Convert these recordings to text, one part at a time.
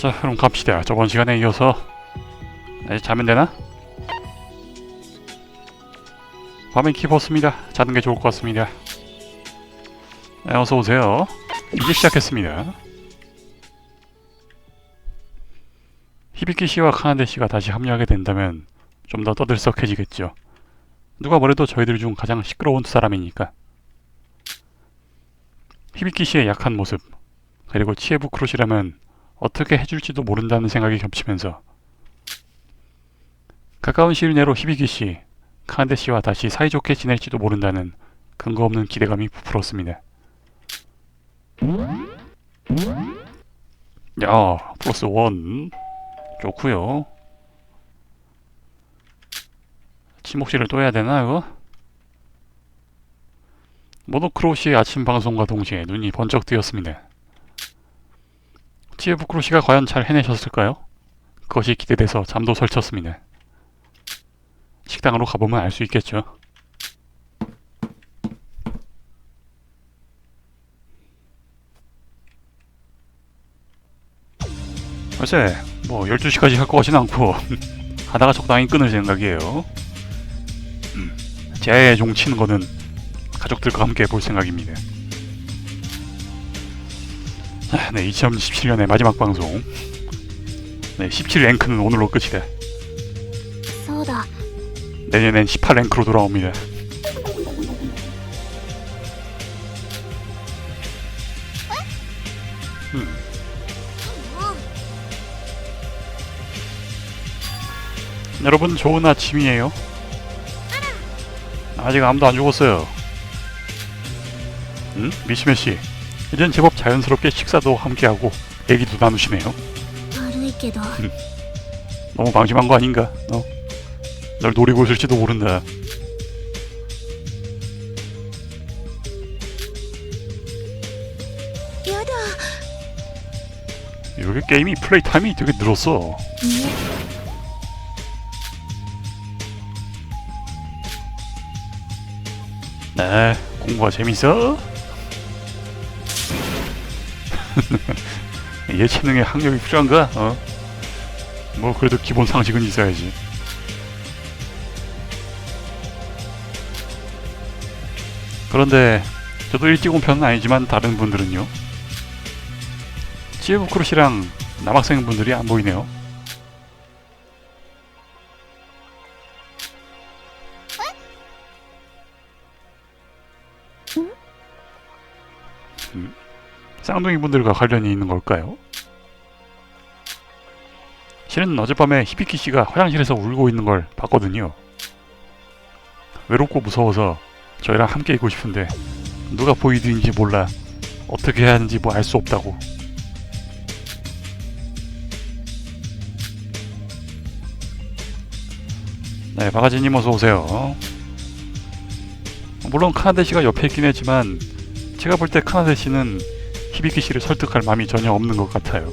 자 그럼 갑시다. 저번 시간에 이어서. 네, 자면 되나? 화면 키 벗습니다. 자는 게 좋을 것 같습니다. 네, 어서 오세요. 이제 시작했습니다. 히비키 씨와 카나데 씨가 다시 합류하게 된다면 좀 더 떠들썩해지겠죠. 누가 뭐래도 저희들 중 가장 시끄러운 두 사람이니까. 히비키 씨의 약한 모습 그리고 치에부 크로시라면 어떻게 해줄지도 모른다는 생각이 겹치면서 가까운 시일 내로 히비키 씨, 카한데 씨와 다시 사이좋게 지낼지도 모른다는 근거 없는 기대감이 부풀었습니다. 야, 플러스 원 좋고요. 침묵실을 또 해야 되나 이거? 모노크로시의 아침 방송과 동시에 눈이 번쩍 뜨였습니다. 치에부크로시가 과연 잘 해내셨을까요? 그것이 기대돼서 잠도 설쳤습니다. 식당으로 가보면 알 수 있겠죠. 글쎄, 뭐 12시까지 할 것 같진 않고 하다가 적당히 끊을 생각이에요. 음, 제 종치는 거는 가족들과 함께 볼 생각입니다. 네, 2017년의 마지막 방송. 네, 17랭크는 오늘로 끝이래. 내년엔 18랭크로 돌아옵니다. 음. 여러분 좋은 아침이에요. 아직 아무도 안 죽었어요. 응? 미시메 씨. 이젠 제법 자연스럽게 식사도 함께하고 얘기도 나누시네요. 음. 너무 방심한 거 아닌가? 어? 너? 날 노리고 있을지도 모른다. 여기 게임이 플레이 타임이 되게 늘었어. 네, 네 공부가 재밌어? 예체능에 학력이 필요한가? 어? 뭐 그래도 기본 상식은 있어야지. 그런데 저도 일찍 온 편은 아니지만 다른 분들은요. 지에부크루시랑 남학생분들이 안 보이네요. 쌍둥이 분들과 관련이 있는 걸까요? 실은 어젯밤에 히비키 씨가 화장실에서 울고 있는 걸 봤거든요. 외롭고 무서워서 저희랑 함께 있고 싶은데 누가 보이든지 몰라 어떻게 해야 하는지 뭐 알 수 없다고. 네, 바가지님 어서 오세요. 물론 카나데 씨가 옆에 있긴 했지만 제가 볼 때 카나데 씨는 히비키 씨를 설득할 마음이 전혀 없는 것 같아요.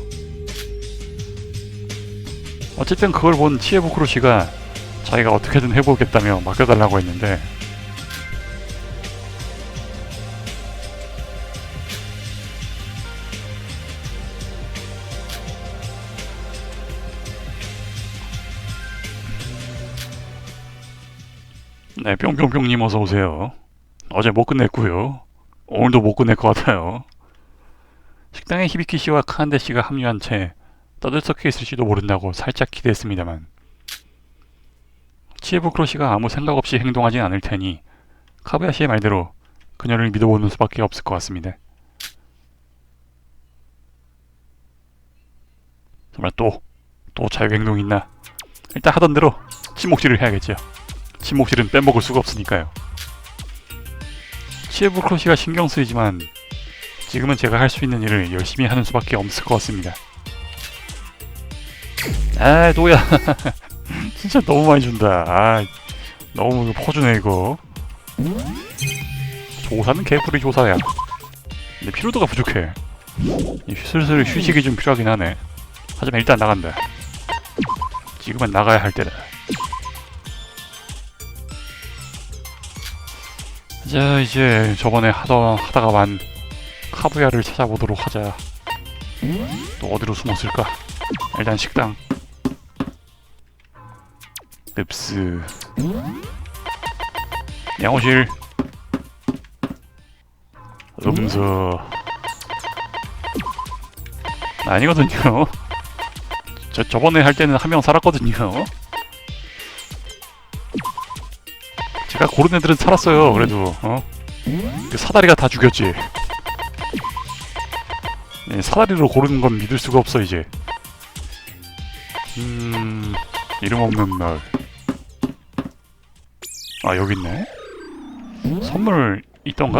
어쨌든 그걸 본 치에부크로 씨가 자기가 어떻게든 해보겠다며 맡겨달라고 했는데 네, 뿅뿅뿅님 어서 오세요. 어제 못 끝냈고요. 오늘도 못 끝낼 것 같아요. 식당에 히비키 씨와 카한데 씨가 합류한 채 떠들썩해 있을지도 모른다고 살짝 기대했습니다만 치에부크로 씨가 아무 생각 없이 행동하진 않을 테니 카부야 씨의 말대로 그녀를 믿어보는 수밖에 없을 것 같습니다. 정말 또, 또 자유행동 있나? 일단 하던 대로 침묵질을 해야겠죠. 침묵질은 빼먹을 수가 없으니까요. 치에부크로 씨가 신경 쓰이지만 지금은 제가 할 수 있는 일을 열심히 하는 수밖에 없을 것 같습니다. 아, 노야. 진짜 너무 많이 준다. 아, 너무 퍼주네, 이거. 조사는 개뿔이 조사야. 근데 피로도가 부족해. 이 슬슬 휴식이 좀 필요하긴 하네. 하지만 일단 나간다. 지금은 나가야 할 때다. 자, 이제 저번에 하다, 하다가 만 카부야를 찾아보도록 하자. 또 어디로 숨었을까? 일단 식당. 흡스. 양호실. 음서. 아니거든요. 저 저번에 할 때는 한 명 살았거든요. 제가 고른 애들은 살았어요. 그래도 어? 그 사다리가 다 죽였지. 네, 사다리로 고르는 건 믿을 수가 없어 이제. 음 이름 없는 날. 아 여기 있네. 선물 있던가?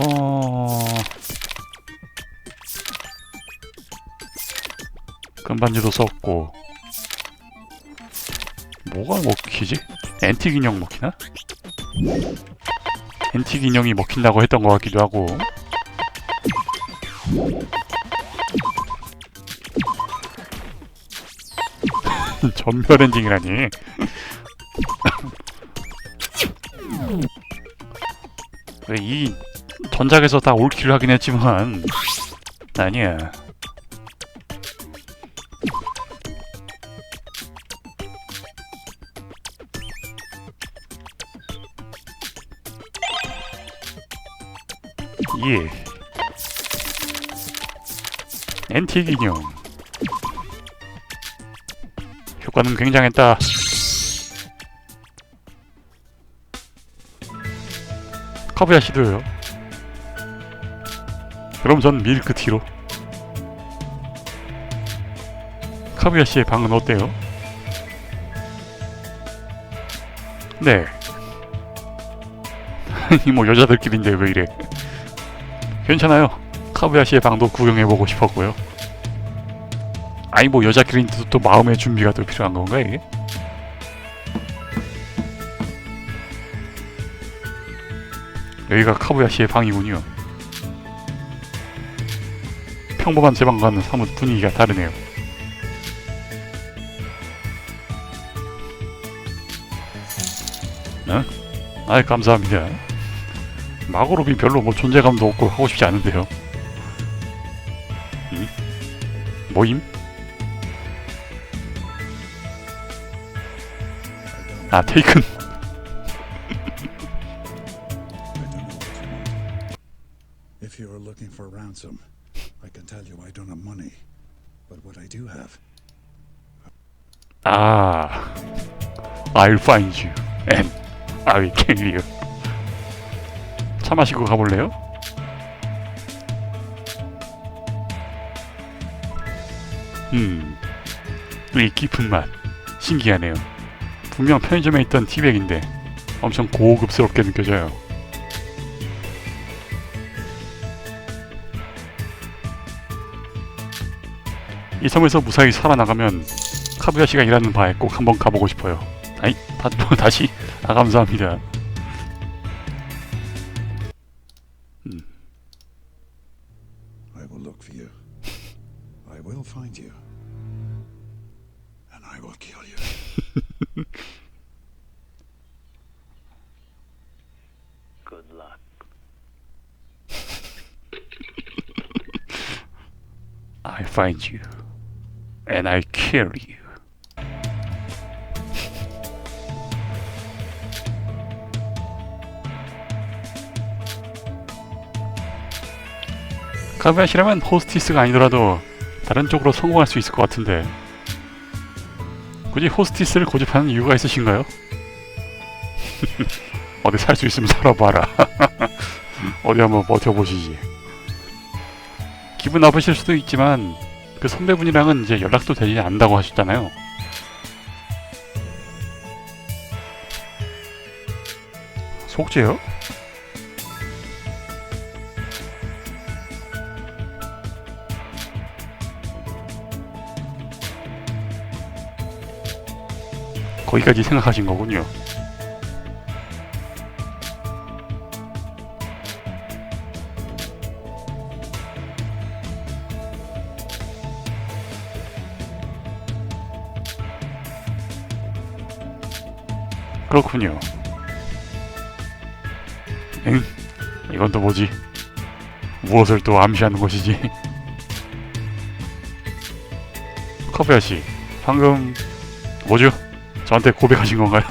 어. 금반지도 썼고 뭐가 먹히지? 앤틱 인형 먹히나? 앤틱 인형이 먹힌다고 했던 것 같기도 하고. 전멸 엔딩이라니. 왜이 전작에서 다 올킬을 하긴 했지만. 아니야 예. 앤틱 인형. 효과는 굉장했다. 카브야 시도요. 그럼 전 밀크티로. 카브야 씨의 방은 어때요? 네. 아니 뭐 여자들끼리인데 왜 이래? 괜찮아요. 카브야 씨의 방도 구경해보고 싶었고요. 아니 뭐 여자끼리인데도 또 마음의 준비가 또 필요한 건가 이게? 여기가 카브야 씨의 방이군요. 평범한 제 방과는 사뭇 분위기가 다르네요. 어? 아이 감사합니다. 마고로비 별로 뭐 존재감도 없고 하고 싶지 않은데요. 음? 모임? 아 테이큰. If you are looking for ransom, I can tell you I don't have money. But what I do have, 아, I'll find you and I will kill you. 차 마시고 가볼래요? 음, 이 깊은 맛 신기하네요. 분명 편의점에 있던 티백인데 엄청 고급스럽게 느껴져요. 이 섬에서 무사히 살아나가면 카부야 씨가 일하는 바에 꼭 한번 가보고 싶어요. 아이, 다, 다시 아 감사합니다. Find you and I kill you. 카부야 씨라면 호스티스가 아니더라도 다른 쪽으로 성공할 수 있을 것 같은데 굳이 호스티스를 고집하는 이유가 있으신가요? 어디 살 수 있으면 살아봐라. 어디 한번 버텨보시지. 기분 나쁘실 수도 있지만 그 선배분이랑은 이제 연락도 되지 않는다고 하셨잖아요. 속죄요? 거기까지 생각하신 거군요. 그렇군요. 응? 이건 또 뭐지? 무엇을 또 암시하는 것이지? 커피아 씨, 방금 뭐죠? 저한테 고백하신 건가요?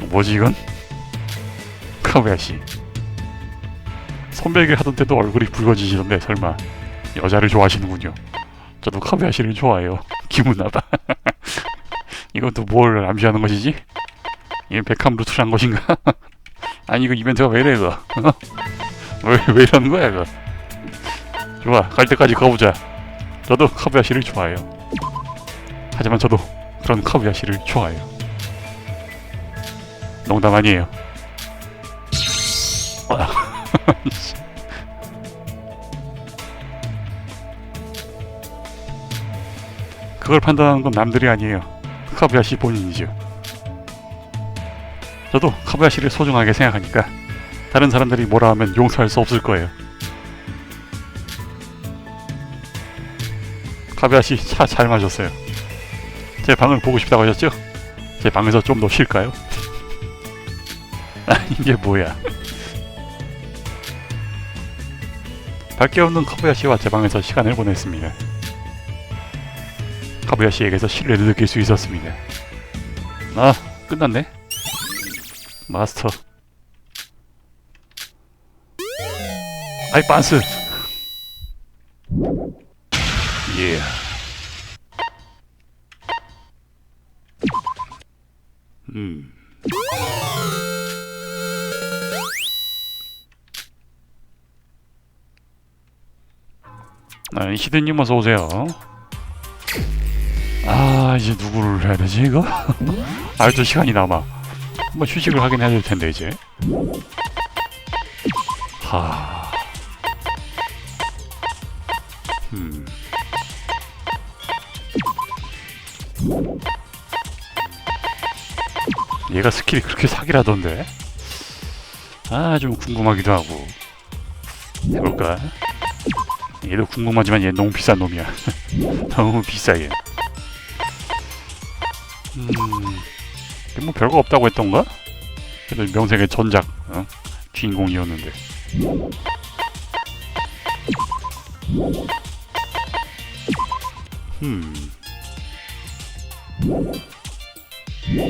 뭐지 이건? 카베야 씨. 선배에게 하던 때도 얼굴이 붉어지시던데 설마 여자를 좋아하시는군요. 저도 카베야 씨를 좋아해요. 기분. 이건 또뭘 암시하는 것이지? 이게 백함 루트란 것인가? 아니 이거 이벤트가 왜 이래 이거? 어? 왜, 왜 이러는 거야 이거? 좋아 갈 때까지 가보자. 저도 카부야 씨를 좋아해요. 하지만 저도 그런 카부야 씨를 좋아해요. 농담 아니에요. 그걸 판단하는 건 남들이 아니에요. 카부야 씨 본인이죠. 저도 카부야 씨를 소중하게 생각하니까 다른 사람들이 뭐라 하면 용서할 수 없을 거예요. 카부야 씨차잘 마셨어요. 제 방을 보고 싶다고 하셨죠? 제 방에서 좀 더 쉴까요? 아 이게 뭐야? 밖에 없는 카부야 씨와 제 방에서 시간을 보냈습니다. 카부야 씨에게서 신뢰를 느낄 수 있었습니다. 아 끝났네. 마스터. 아이 빤스. 예. 음. 아, 히든님 어서 오세요. 아 이제 누구를 해야 되지 이거? 아직도 시간이 남아. 한번 휴식을 하긴 해야 될 텐데 이제. 하. 음. 얘가 스킬이 그렇게 사기라던데. 아 좀 궁금하기도 하고. 해볼까? 얘도 궁금하지만 얘 너무 비싼 놈이야. 너무 비싸 얘. 음. 뭐 별거 없다고 했던가? 그래도 명색의 전작 어? 주인공이었는데 음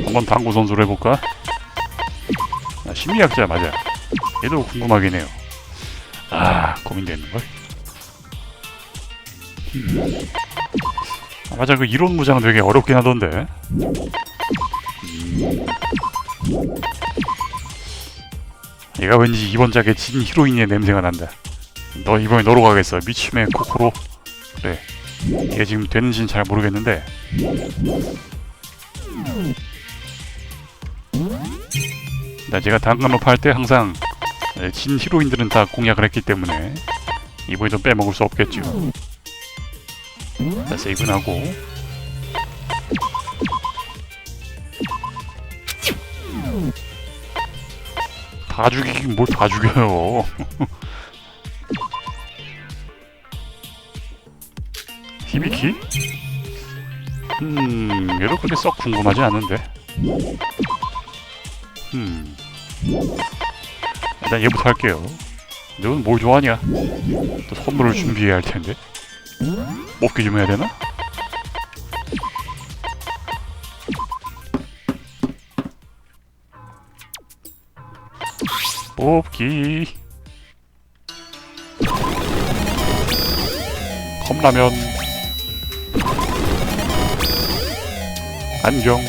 한번 당구 선수로 해볼까? 아, 심리학자 맞아 얘도 궁금하긴 해요 아 고민되는걸 음. 아, 맞아 그 이론 무장 되게 어렵긴 하던데 얘가 왠지 이번 작의 진 히로인의 냄새가 난다. 너 이번에 너로 가겠어. 미치메 코코로. 그래. 이게 지금 되는지는 잘 모르겠는데. 나 제가 당근로프 할때 항상 네, 진 히로인들은 다 공략을 했기 때문에 이번에도 빼먹을 수 없겠죠. 자, 세이브는 하고. 다 죽이긴 뭘 다 죽여요. 히비키? 음, 얘도 그렇게 썩 궁금하지 않은데. 음. 일단 얘부터 할게요. 너는 뭘 좋아하냐? 또 선물을 준비해야 할 텐데. 뽑기 좀 해야 되나? 뽑기. 컵라면. 안경.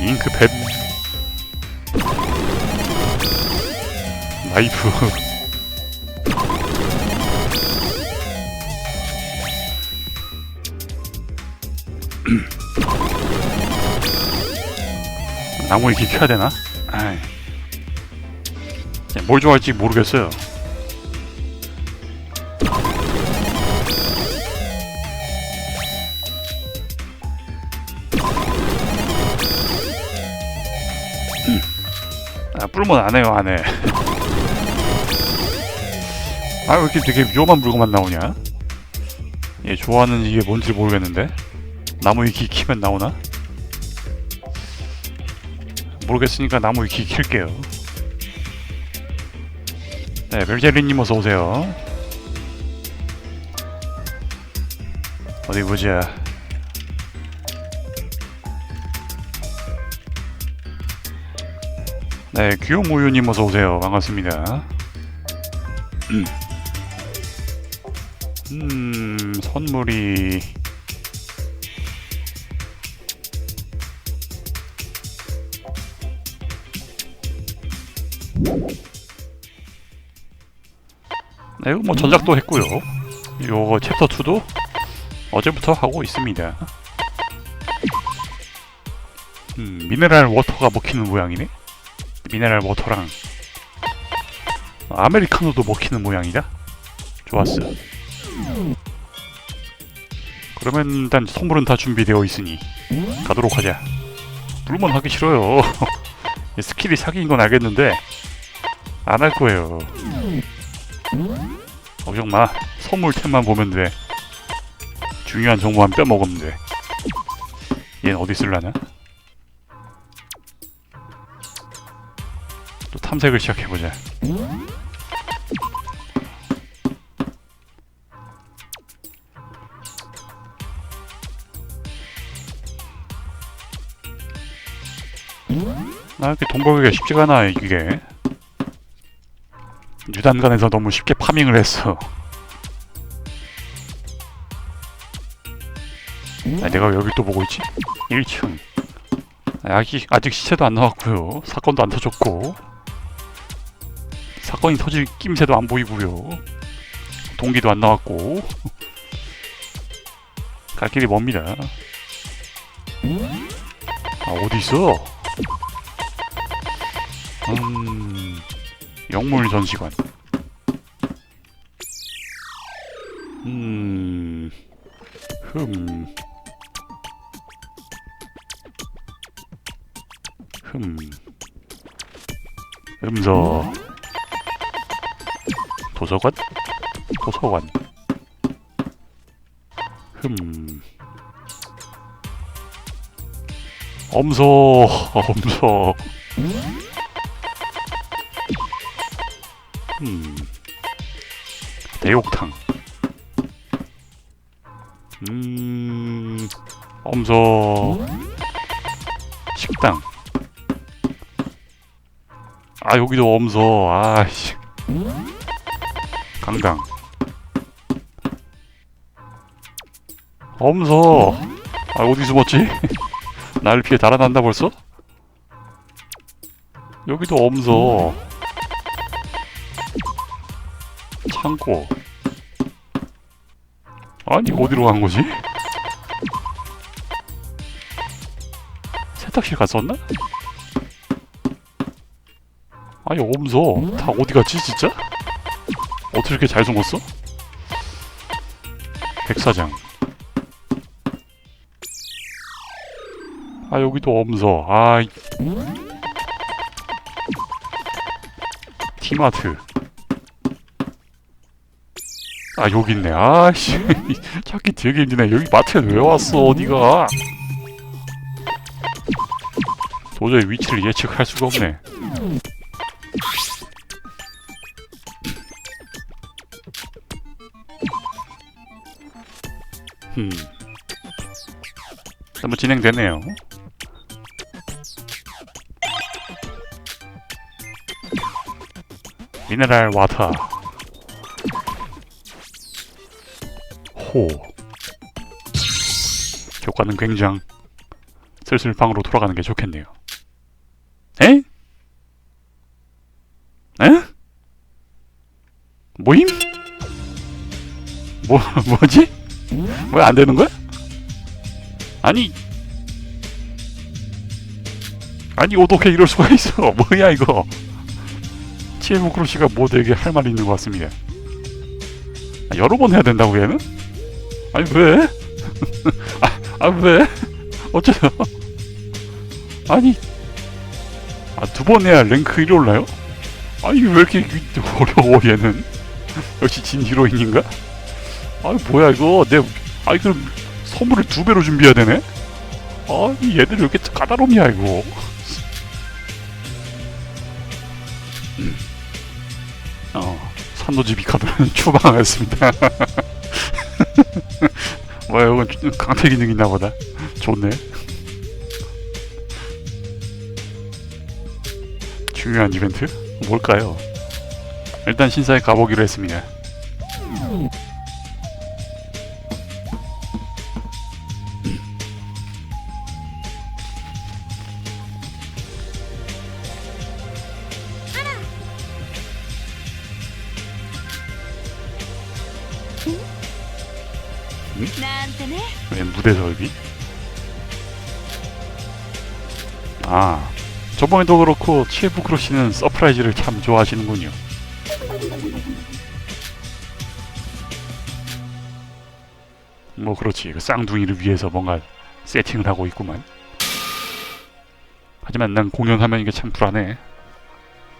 잉크펜. 나이프 나무 이렇게 켜야 되나? 아이. 야, 뭘 좋아할지 모르겠어요. 음. 아, 뿔몬 안 해요, 안 해. 아, 왜 이렇게 되게 위험한 물건만 나오냐? 얘 좋아하는 이게 뭔지 모르겠는데 나무 위키 키면 나오나? 모르겠으니까 나무 위키 킬게요. 네 벨제리님 어서 오세요. 어디 보자. 네 귀요모유님 어서 오세요. 반갑습니다. 음. 음, 선물이 네, 이거 뭐 전작도 했고요. 요거 챕터 2도 어제부터 하고 있습니다. 음, 미네랄 워터가 먹히는 모양이네. 미네랄 워터랑 아메리카노도 먹히는 모양이다. 좋았어. 그러면 일단 선물은 다 준비되어 있으니 가도록 하자. 물론 하기 싫어요. 스킬이 사기인 건 알겠는데 안 할 거예요. 마. 선물템만 보면 돼. 중요한 정보만 빼먹으면 돼. 얘는 어디 쓸라나? 또 탐색을 시작해보자. 나 이렇게 돈 벌기가 쉽지가 않아 이게 유단간에서 너무 쉽게 파밍을 했어 아, 내가 여기 또 보고 있지? 1층. 아직, 아직 시체도 안 나왔고요. 사건도 안 터졌고. 사건이 터질 낌새도 안 보이고요. 동기도 안 나왔고. 갈 길이 멉니다. 아 어디 있어? 음, 영물 전시관. 음, 흠, 흠, 음서, 도서관, 도서관, 흠, 엄서, 엄서. 대욕탕. 음. 엄서. 식당. 아, 여기도 엄서. 아씨. 강당. 엄서. 아, 어디 숨었지? 날 피해 달아난다 벌써? 여기도 엄서. 창고 아니 어디로 간 거지? 세탁실 갔었나? 아니 없어 다 어디 갔지 진짜? 어떻게 이렇게 잘 숨었어? 백사장 아 여기도 없어 아 이- 티마트 아 여기 있네. 아씨. 찾기 되게 힘드네. 여기 마트에 왜 왔어 어디가? 도저히 위치를 예측할 수가 없네. 음 한번 진행되네요. 미네랄 와터 호 효과는 굉장 슬슬 방으로 돌아가는 게 좋겠네요 에? 에? 모임? 뭐, 뭐지? 왜 안 되는 거야? 아니 아니 어떻게 이럴 수가 있어 뭐야 이거 치에모 크로시가 뭐 되게 할 말이 있는 것 같습니다 아, 여러 번 해야 된다고 얘는? 아니 왜? 아, 아 왜? 어째요? 아니 아 두 번 해야 랭크 1이 올라요? 아니 왜 이렇게 어려워 얘는? 역시 진 히로인인가? 아 뭐야 이거 내 아이 그럼 선물을 두 배로 준비해야 되네? 아이 얘들 왜 이렇게 까다롭냐 이거 음. 어 산도지비 카드는 추방하였습니다 뭐야 이건 강퇴 기능 있나 보다 좋네 중요한 이벤트? 뭘까요? 일단 신사에 가보기로 했습니다 설비? 왜 무대 설비? 아 저번에도 그렇고 치에프 크로시는 서프라이즈를 참 좋아하시는군요. 뭐 그렇지 그 쌍둥이를 위해서 뭔가 세팅을 하고 있구만. 하지만 난 공연하면 이게 참 불안해.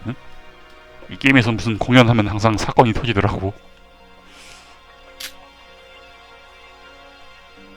응? 이 게임에서 무슨 공연하면 항상 사건이 터지더라고.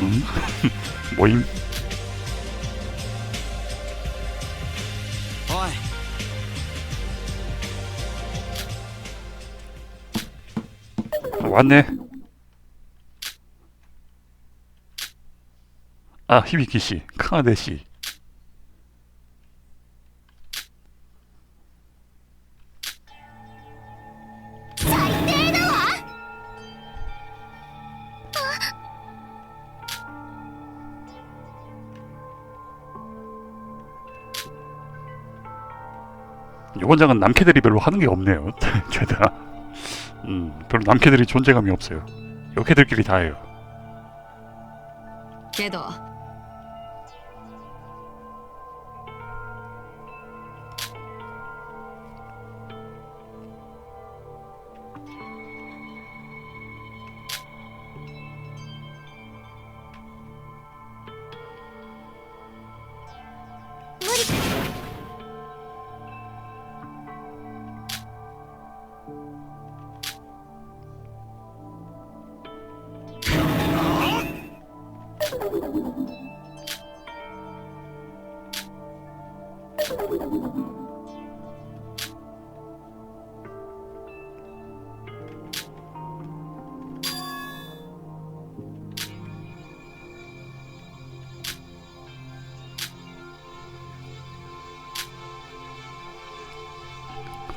응? 뭐임? おい 왔네. 아, 히비키 씨, 카나데 씨. 요건장은 남캐들이 별로 하는 게 없네요. 죄다. 음, 별로 남캐들이 존재감이 없어요. 여캐들끼리 다 해요. けど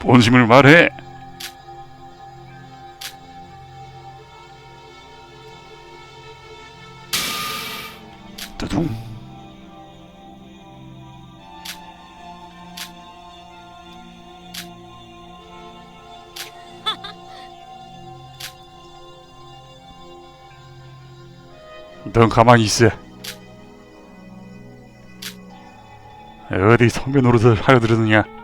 본심을 말해. 두둥. 넌 가만히 있어. 어디 선배 노릇을 하려 들으느냐?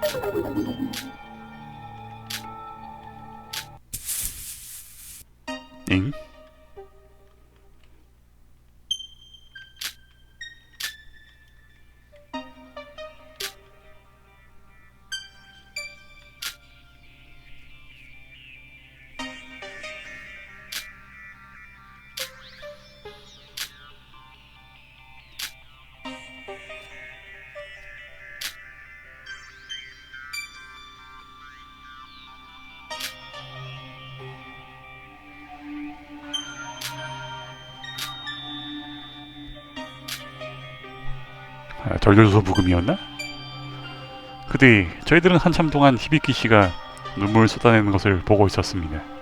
아, 절절소 부금이었나? 그뒤 저희들은 한참 동안 히비키 씨가 눈물을 쏟아내는 것을 보고 있었습니다.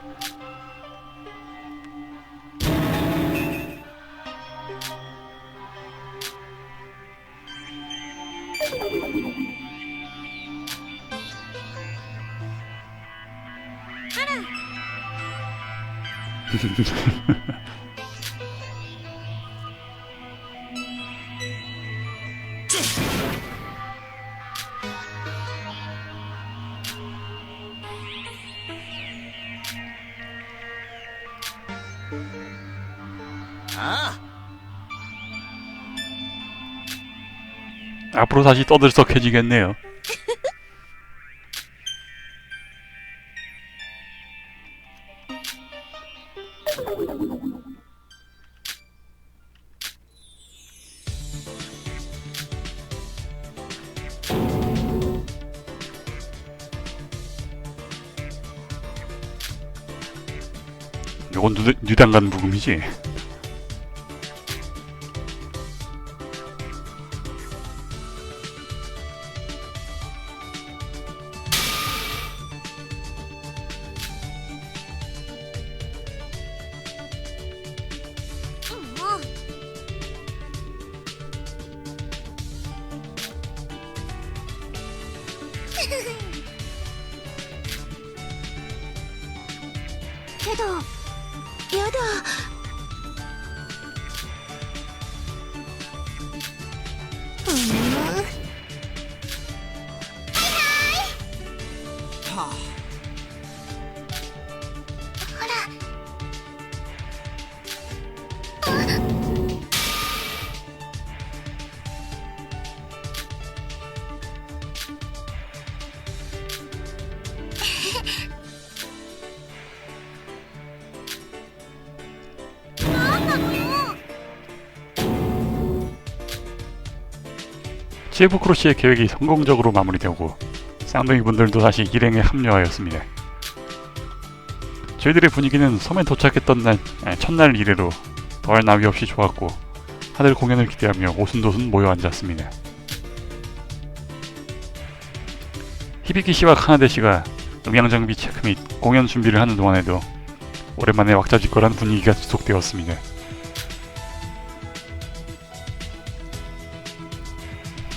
앞으로 다시 떠들썩해지겠네요. 이건 누, 뉴단간 부금이지? 치에프 크로시의 계획이 성공적으로 마무리되고 쌍둥이 분들도 다시 일행에 합류하였습니다. 저희들의 분위기는 섬에 도착했던 날 아니, 첫날 이래로 더할 나위 없이 좋았고 하늘 공연을 기대하며 오순도순 모여 앉았습니다. 히비키 씨와 카나데 씨가 음향 장비 체크 및 공연 준비를 하는 동안에도 오랜만에 왁자지껄한 분위기가 지속되었습니다.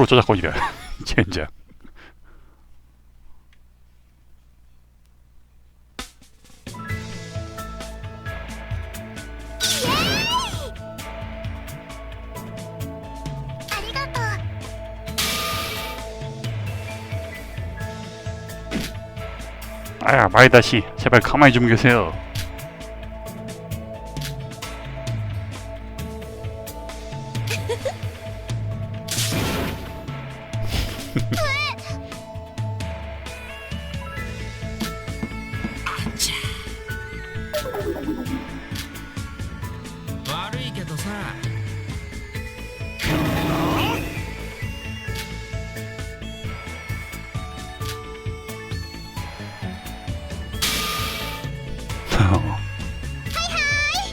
100% 저작권이래 젠장 아야 말다시 제발 가만히 좀 계세요.